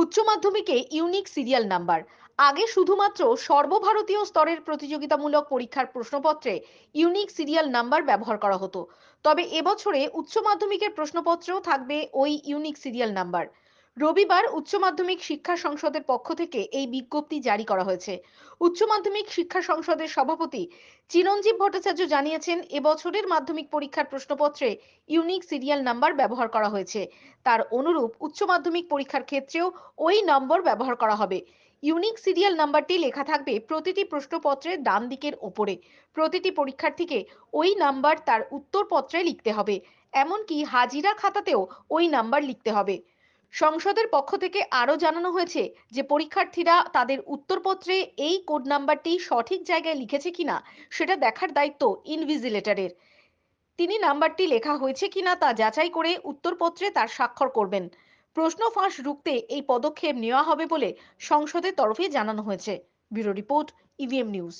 উচ্চ মাধ্যমিকে unique serial number আগে শুধুমাত্র সর্বভারতীয় স্তরের প্রতিযোগিতামূলক পরীক্ষার প্রশ্নপত্রে ইউনিক সিরিয়াল নাম্বার ব্যবহার করা হতো। তবে এবছরে উচ্চ মাধ্যমিকের প্রশ্নপত্রেও থাকবে ওই ইউনিক সিরিয়াল নাম্বার রবিবার উচ্চ মাধ্যমিক শিক্ষা সংসদের পক্ষ থেকে এই বিজ্ঞপ্তি জারি করা হয়েছে। উচ্চ মাধ্যমিক শিক্ষা সংসদের সভাপতি চিরঞ্জীব ভট্টাচার্য জানিয়েছেন, এবছরের মাধ্যমিক পরীক্ষার প্রশ্নপত্রে ইউনিক সিরিয়াল নাম্বার ব্যবহার করা হয়েছে। তার অনুরূপ উচ্চ মাধ্যমিক পরীক্ষার ক্ষেত্রেও ওই নম্বর ব্যবহার করা হবে। ইউনিক সিরিয়াল নাম্বারটি লেখা থাকবে প্রতিটি প্রশ্নপত্রের ডান দিকের ওপরে প্রতিটি পরীক্ষার্থীকে ওই নাম্বার তার উত্তরপত্রে লিখতে হবে। এমনকি হাজিরা খাতাতেও ওই নাম্বার লিখতে হবে। সংসদের পক্ষ থেকে আরও জানানো হয়েছে যে পরীক্ষার্থীরা তাদের উত্তরপত্রে এই কোড নাম্বারটি সঠিক জায়গায় লিখেছে কিনা সেটা দেখার দায়িত্ব ইনভিজিলেটরের। তিনি নাম্বারটি লেখা হয়েছে কিনা তা যাচাই করে উত্তরপত্রে তার স্বাক্ষর করবেন। প্রশ্ন ফাঁস রুখতে এই পদক্ষেপ নেওয়া হবে বলে সংসদের তরফে জানানো হয়েছে। Bureau report EVM news.